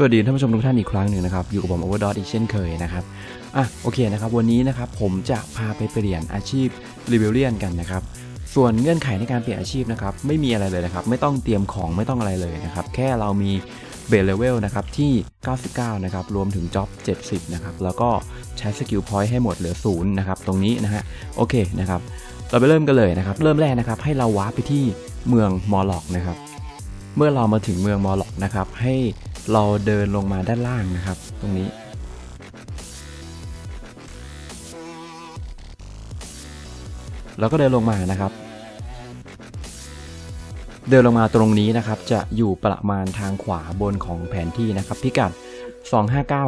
สวัสดีท่านผู้ชมทุกท่านอีกครั้งหนึ่งนะครับ อยู่กับผม Overdot อีกเช่นเคยนะครับ อะโอเคนะครับ วันนี้นะครับผมจะพาไปเปลี่ยนอาชีพรีวิวเลียนกันนะครับ ส่วนเงื่อนไขในการเปลี่ยนอาชีพนะครับ ไม่มีอะไรเลยนะครับ ไม่ต้องเตรียมของไม่ต้องอะไรเลยนะครับ แค่เรามีเบสเลเวลนะครับที่ 99 นะครับ รวมถึงจ็อบ70 นะครับ แล้วก็ใช้สกิลพอยต์ให้หมดเหลือศูนย์นะครับ ตรงนี้นะฮะ โอเคนะครับ เราไปเริ่มกันเลยนะครับ เริ่มแรกนะครับ ให้เราวาร์ปไปที่เมืองมอลล็อกนะครับ เมื่อเรามาถึงเมืองมอลล็อกนะครับ ให้ เราเดินลงมาด้านล่างนะครับ ตรงนี้แล้วก็เดินลงมานะครับ เดินลงมาตรงนี้นะครับ จะอยู่ประมาณทางขวาบนของแผนที่นะครับ พิกัด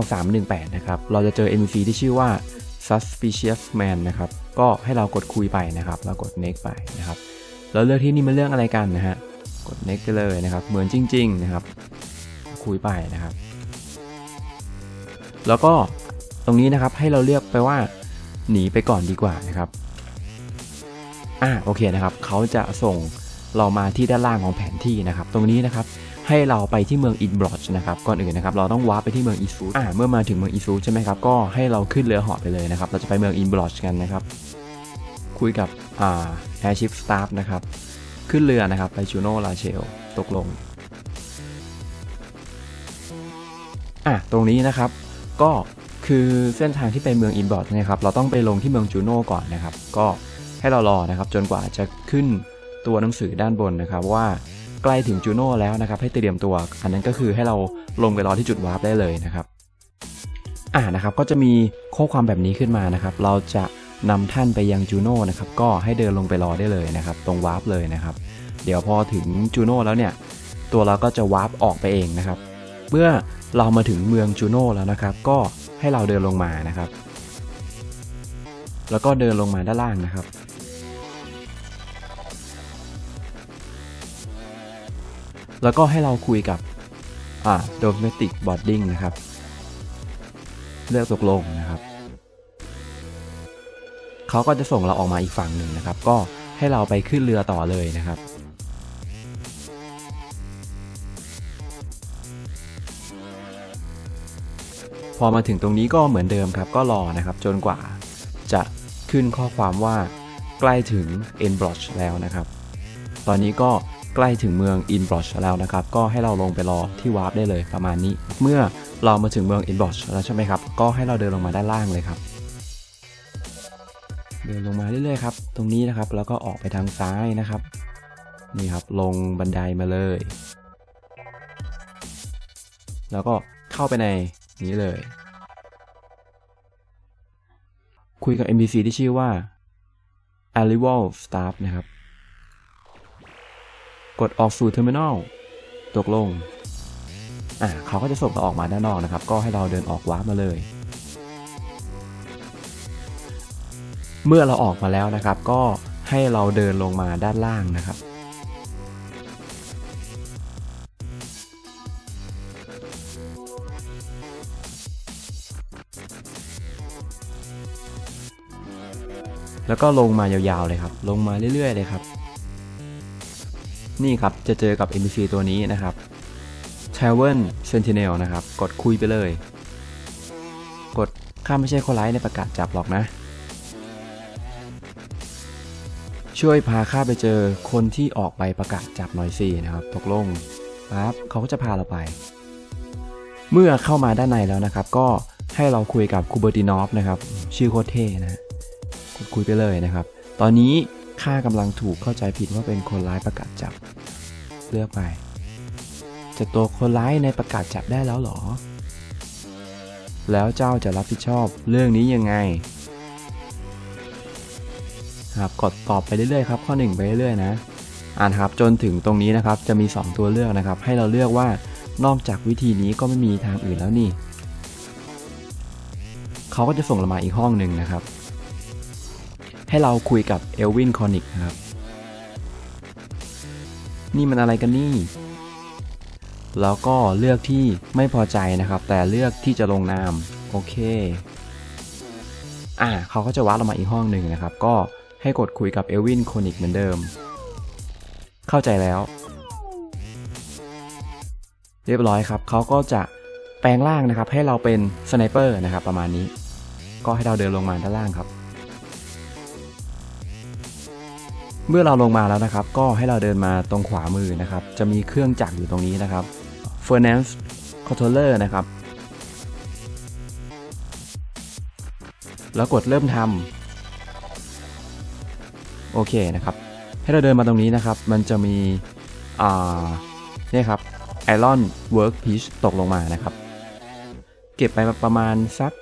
259318 นะครับ เราจะเจอ NPC ที่ชื่อว่า suspicious man นะครับ ก็ให้เรากดคุยไปนะครับ แล้วกด next ไปนะครับ แล้วเลือกที่นี่มันเรื่องอะไรกันนะฮะ กด next ไปเลยนะครับ เหมือนจริง ๆ นะครับ คุยไปนะครับ แล้วก็ตรงนี้นะครับให้เราเลือกไปว่าหนีไปก่อนดีกว่านะครับอ่าโอเคนะครับเขาจะส่งเรามาที่ด้านล่างของแผนที่นะครับ ตรงนี้นะครับให้เราไปที่เมืองอินบลอชนะครับก่อนอื่นนะครับ เราต้องวาร์ปไปที่เมืองอีซูอ่าเมื่อมาถึงเมืองอีซูใช่ไหมครับก็ให้เราขึ้นเรือหาะไปเลยนะครับ เราจะไปเมืองอินบลอชกันนะครับ คุยกับอ่าแอร์ชิฟสตาฟนะครับขึ้นเรือนะครับไปจูโน่ลาเชลตกลง อะตรงนี้นะครับก็คือเส้นทางที่ไปเมืองอินบอร์ดนะครับ เราต้องไปลงที่เมืองจูโน่ก่อนนะครับ ก็ให้เรารอนะครับ จนกว่าจะขึ้นตัวหนังสือด้านบนนะครับว่าใกล้ถึงจูโน่แล้วนะครับ ให้เตรียมตัว อันนั้นก็คือให้เราลงไปรอที่จุดวาร์ปได้เลยนะครับ อ่านะครับก็จะมีข้อความแบบนี้ขึ้นมานะครับ เราจะนำท่านไปยังจูโน่นะครับ ก็ให้เดินลงไปรอได้เลยนะครับ ตรงวาร์ปเลยนะครับ เดี๋ยวพอถึงจูโน่แล้วเนี่ย ตัวเราก็จะวาร์ปออกไปเองนะครับ เมื่อเรามาถึงเมืองจูโน่แล้วนะครับ ก็ให้เราเดินลงมานะครับ แล้วก็เดินลงมาด้านล่างนะครับ แล้วก็ให้เราคุยกับอ่า domestic boarding นะครับ เลือกตกลงนะครับเขาก็จะส่งเราออกมาอีกฝั่งหนึ่งนะครับ ก็ให้เราไปขึ้นเรือต่อเลยนะครับ พอมาถึงตรงนี้ก็เหมือนเดิมครับ ก็รอนะครับ จนกว่าจะขึ้นข้อความว่าใกล้ถึง e n b r o c h แล้วนะครับ ตอนนี้ก็ใกล้ถึงเมือง e n b r o c h แล้วนะครับ ก็ให้เราลงไปรอที่วาร์ปได้เลยประมาณนี้ เมื่อเรามาถึงเมือง e n b r o c h แล้วใช่ไหมครับ ก็ให้เราเดินลงมาด้านล่างเลยครับ เดินลงมาเรื่อยๆครับ ตรงนี้นะครับ แล้วก็ออกไปทางซ้ายนะครับ นี่ครับ ลงบันไดมาเลย แล้วก็เข้าไปใน นี้เลย คุยกับ NPC ที่ชื่อว่า Arrival Staff นะครับ กดออกสู่ Terminal ตกลง อะเขาก็จะส่งเราออกมาด้านนอกนะครับ ก็ให้เราเดินออกวาร์ปมาเลย เมื่อเราออกมาแล้วนะครับ ก็ให้เราเดินลงมาด้านล่างนะครับ แล้วก็ลงมายาวๆเลยครับ ลงมาเรื่อยๆเลยครับ นี่ครับจะเจอกับ NPC ตัวนี้นะครับ t r a v e l Sentinel นะครับ กดคุยไปเลย กดข้าไม่ใช่คนร้ายในประกาศจับหรอกนะ ช่วยพาข้าไปเจอคนที่ออกไปประกาศจับหน่อยสินะครับ ตกลงปั๊บเขาก็จะพาเราไป เมื่อเข้ามาด้านในแล้วนะครับ ก็ให้เราคุยกับคูเบอร์ตินอฟนะครับ ชื่อโคตรเท่นะคุยไปเลยนะครับ ตอนนี้ข้ากำลังถูกเข้าใจผิดว่าเป็นคนร้ายประกาศจับ เลือกไปจะตัวคนร้ายในประกาศจับได้แล้วหรอ แล้วเจ้าจะรับผิดชอบเรื่องนี้ยังไง ครับกดตอบไปเรื่อยๆครับข้อ 1 ไปเรื่อยๆนะ อ่านครับจนถึงตรงนี้นะครับจะมี 2 ตัวเลือกนะครับ ให้เราเลือกว่า นอกจากวิธีนี้ก็ไม่มีทางอื่นแล้วนี่ เขาก็จะส่งเรามาอีกห้องหนึ่งนะครับ ให้เราคุยกับเอลวินคอนิกนะครับ นี่มันอะไรกันนี่ แล้วก็เลือกที่ไม่พอใจนะครับ แต่เลือกที่จะลงนาม โอเค อ่าเขาก็จะวัดเรามาอีกห้องหนึ่งนะครับ ก็ให้กดคุยกับเอลวินคอนิกเหมือนเดิม เข้าใจแล้ว เรียบร้อยครับเขาก็จะแปลงร่างนะครับ ให้เราเป็นสไนเปอร์นะครับ ประมาณนี้ ก็ให้เราเดินลงมาด้านล่างครับ เมื่อเราลงมาแล้วนะครับ ก็ให้เราเดินมาตรงขวามือนะครับ จะมีเครื่องจักรอยู่ตรงนี้นะครับ Furnace Controller นะครับ แล้วกดเริ่มทำโอเคนะครับ ให้เราเดินมาตรงนี้นะครับ มันจะมีอ่าเนี่ยครับ Iron Work Piece ตกลงมานะครับ เก็บไปประมาณสัก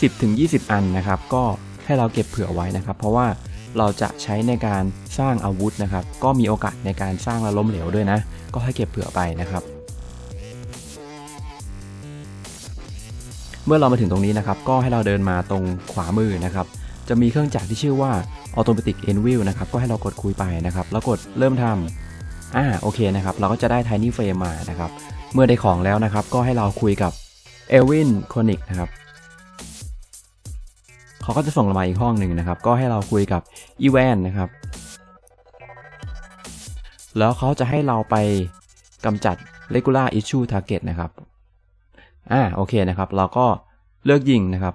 10-20 อันนะครับ ก็ให้เราเก็บเผื่อไว้นะครับ เพราะว่าเราจะใช้ในการสร้างอาวุธนะครับ ก็มีโอกาสในการสร้างและล้มเหลวด้วยนะ ก็ให้เก็บเผื่อไปนะครับ เมื่อเรามาถึงตรงนี้นะครับ ก็ให้เราเดินมาตรงขวามือนะครับ จะมีเครื่องจักรที่ชื่อว่า Automatic Anvil นะครับ ก็ให้เรากดคุยไปนะครับ แล้วกดเริ่มทำ อ่าโอเคนะครับ เราก็จะได้ Tiny Frame มานะครับ เมื่อได้ของแล้วนะครับ ก็ให้เราคุยกับเอลวินโคนิกนะครับเขาก็จะส่งเรามาอีกห้องหนึ่งนะครับ ก็ให้เราคุยกับอีแวนนะครับ แล้วเขาจะให้เราไปกำจัด regular issue target นะครับอ่าโอเคนะครับ เราก็เลือกยิงนะครับ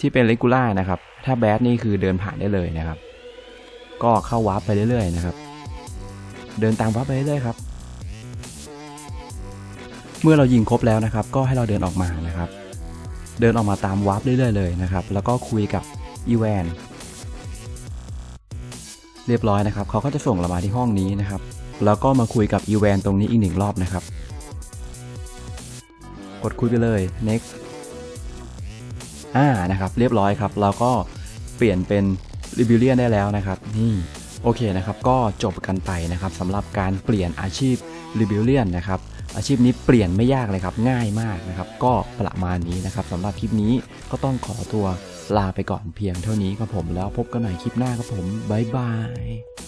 ที่เป็น regular นะครับ ถ้า bad นี่คือเดินผ่านได้เลยนะครับ ก็เข้าวาร์ปไปเรื่อยๆนะครับ เดินตามวาร์ปไปเรื่อยๆครับ เมื่อเรายิงครบแล้วนะครับ ก็ให้เราเดินออกมานะครับ เดินออกมาตามวาร์ปเรื่อยๆเลยนะครับ แล้วก็คุยกับอีแวนเรียบร้อยนะครับ เขาก็จะส่งเรามาที่ห้องนี้นะครับ แล้วก็มาคุยกับอีแวนตรงนี้อีกหนึ่งรอบนะครับ กดคุยไปเลย next อ่านะครับ เรียบร้อยครับ เราก็เปลี่ยนเป็น Rebellion ได้แล้วนะครับ นี่ โอเคนะครับก็จบกันไปนะครับสำหรับการเปลี่ยนอาชีพรีบิวเลียนนะครับอาชีพนี้เปลี่ยนไม่ยากเลยครับง่ายมากนะครับก็ประมาณนี้นะครับสำหรับคลิปนี้ก็ต้องขอตัวลาไปก่อนเพียงเท่านี้ครับผมแล้วพบกันใหม่คลิปหน้าครับผมบ๊ายบาย